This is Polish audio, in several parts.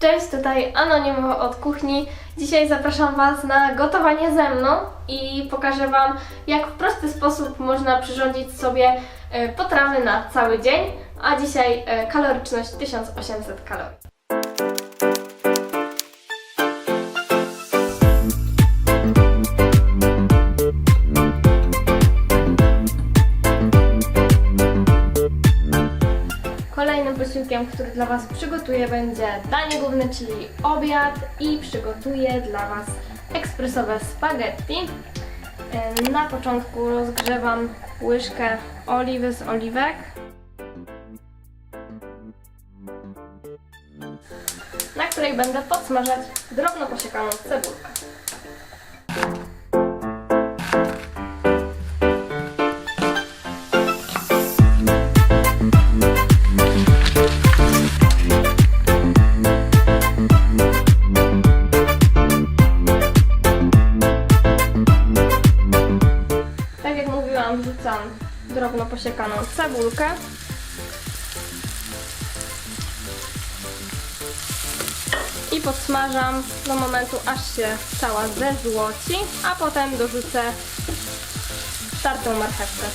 Cześć, tutaj Anonimowo od kuchni. Dzisiaj zapraszam Was na gotowanie ze mną i pokażę Wam, jak w prosty sposób można przyrządzić sobie e, potrawy na cały dzień, a dzisiaj e, kaloryczność 1800 kalorii. Posiłkiem, który dla Was przygotuję będzie danie główne, czyli obiad i przygotuję dla Was ekspresowe spaghetti. Na początku rozgrzewam łyżkę oliwy z oliwek. Na której będę podsmażać drobno posiekaną cebulkę. Mówiłam, wrzucam drobno posiekaną cebulkę. I podsmażam do momentu, aż się cała zezłoci, a potem dorzucę tartą marchewkę.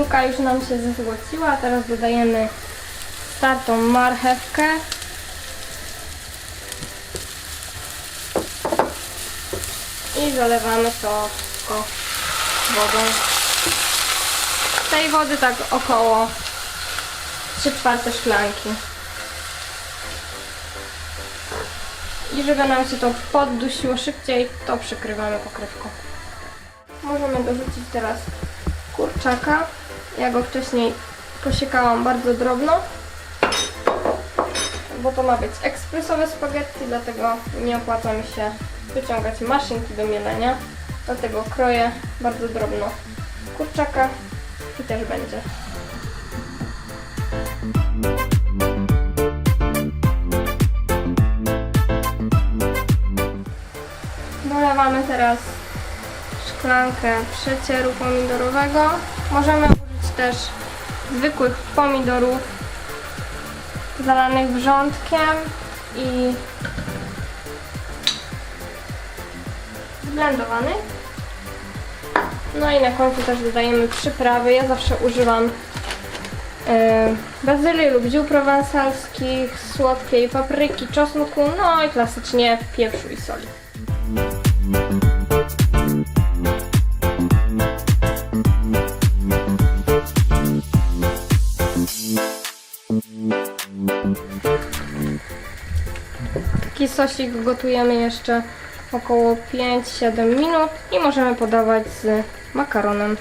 Cebulka już nam się zezłociła, teraz dodajemy startą marchewkę. I zalewamy to wszystko wodą. Tej wody tak około 3 czwarte szklanki. I żeby nam się to poddusiło szybciej, to przykrywamy pokrywką. Możemy dorzucić teraz kurczaka. Ja go wcześniej posiekałam bardzo drobno, bo to ma być ekspresowe spaghetti, dlatego nie opłaca mi się wyciągać maszynki do mielenia. Dlatego kroję bardzo drobno kurczaka i też będzie. Dolewamy teraz szklankę przecieru pomidorowego. Możemy też zwykłych pomidorów zalanych wrzątkiem i zblendowanych. No i na końcu też dodajemy przyprawy. Ja zawsze używam e, bazylii lub ziół prowansalskich, słodkiej papryki, czosnku, no i klasycznie pieprzu i soli. Sosik gotujemy jeszcze około 5-7 minut i możemy podawać z makaronem.